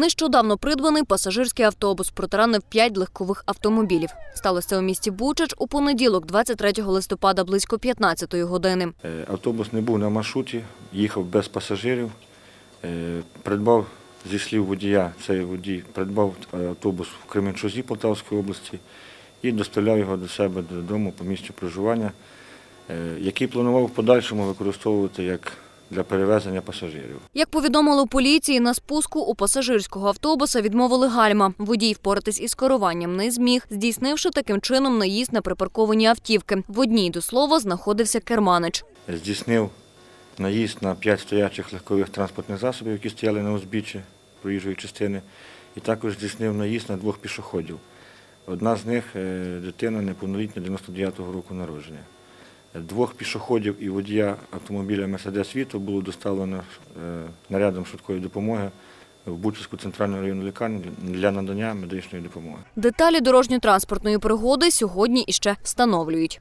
Нещодавно придбаний пасажирський автобус протаранив п'ять легкових автомобілів. Сталося у місті Бучач у понеділок, 23 листопада, близько 15-ї години. Е, Автобус не був на маршруті, їхав без пасажирів. Е, Придбав зі слів водія, цей водій придбав автобус в Кременчузі Полтавської області і доставляв його до себе додому по місцю проживання, е, який планував в подальшому використовувати як для перевезення пасажирів. Як повідомили поліції, на спуску у пасажирського автобуса відмовили гальма. Водій впоратись із керуванням не зміг, здійснивши таким чином наїзд на припарковані автівки. В одній, до слова, знаходився керманич. Здійснив наїзд на п'ять стоячих легкових транспортних засобів, які стояли на узбіччі проїжджої частини, і також здійснив наїзд на двох пішоходів. Одна з них е, дитина неповнолітня 99-го року народження. Двох пішоходів і водія автомобіля Мерседес Віто було доставлено е, нарядом швидкої допомоги в Бучівську центральну районну лікарню для надання медичної допомоги. Деталі дорожньо-транспортної пригоди сьогодні іще встановлюють.